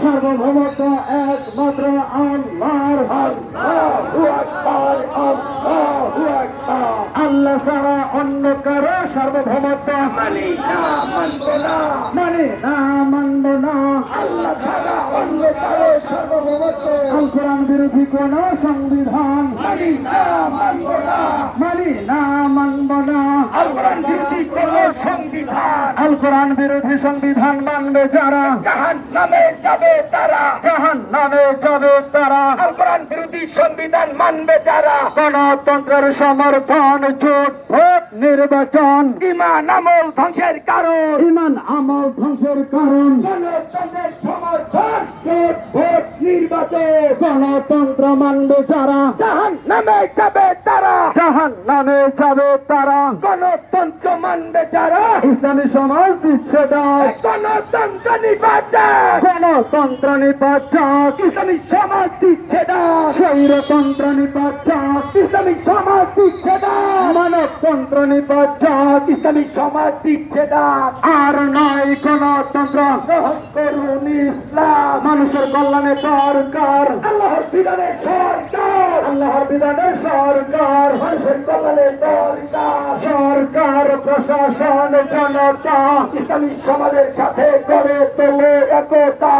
সার্বভৌমত্ব একমাত্র আল্লাহর আল্লাহ ছাড়া অন্য কারও সার্বভৌমত্ব মানি না মানব না মানে না মানব না আল্লাহ ছাড়া অন্য কারও সার্বভৌমত্ব আল কোরআন বিরোধী কোন সংবিধান মানি না মানব না। মানি না মানব না। আল কোরআন বিরোধী কোন সংবিধান। আল কোরআন বিরোধী সংবিধান মানবে যারা। জাহান নামে যাবে তারা। জাহান নামে যাবে তারা। আল কোরআন বিরোধী সংবিধান মানবে যারা। গণতন্ত্রের সমর্থন জোট ভোট নির্বাচন। ইমান আমল ধ্বংসের কারণ। ইমান আমল ধ্বংসের কারণ। গণতন্ত্রের নির্বাচন গণতন্ত্র মানবে যারা। জাহান নামে যাবে তারা। জাহান নামে যাবে তারা। গণতন্ত্র মানবে যারা। ইসলামী সমাজ দিচ্ছে গণতন্ত্র নির্বাচন গণতন্ত্র নির্বাচক। ইসলামী সমাজ দিচ্ছে না। স্বৈরতন্ত্র নির্বাচক। ইসলামী সমাজ দিচ্ছে না। মানবতন্ত্র নির্বাচক। ইসলামী সমাজ দিচ্ছে না। আর নয় গণতন্ত্র। করুন। মানুষের কল্যাণে সরকার। আল্লাহর বিধানে সরকার। আল্লাহর বিধানে সরকার। মানুষের কল্যাণে সরকার। সরকার প্রশাসন জনতা। ইসলামী সমাজের সাথে করে তোলে একতা।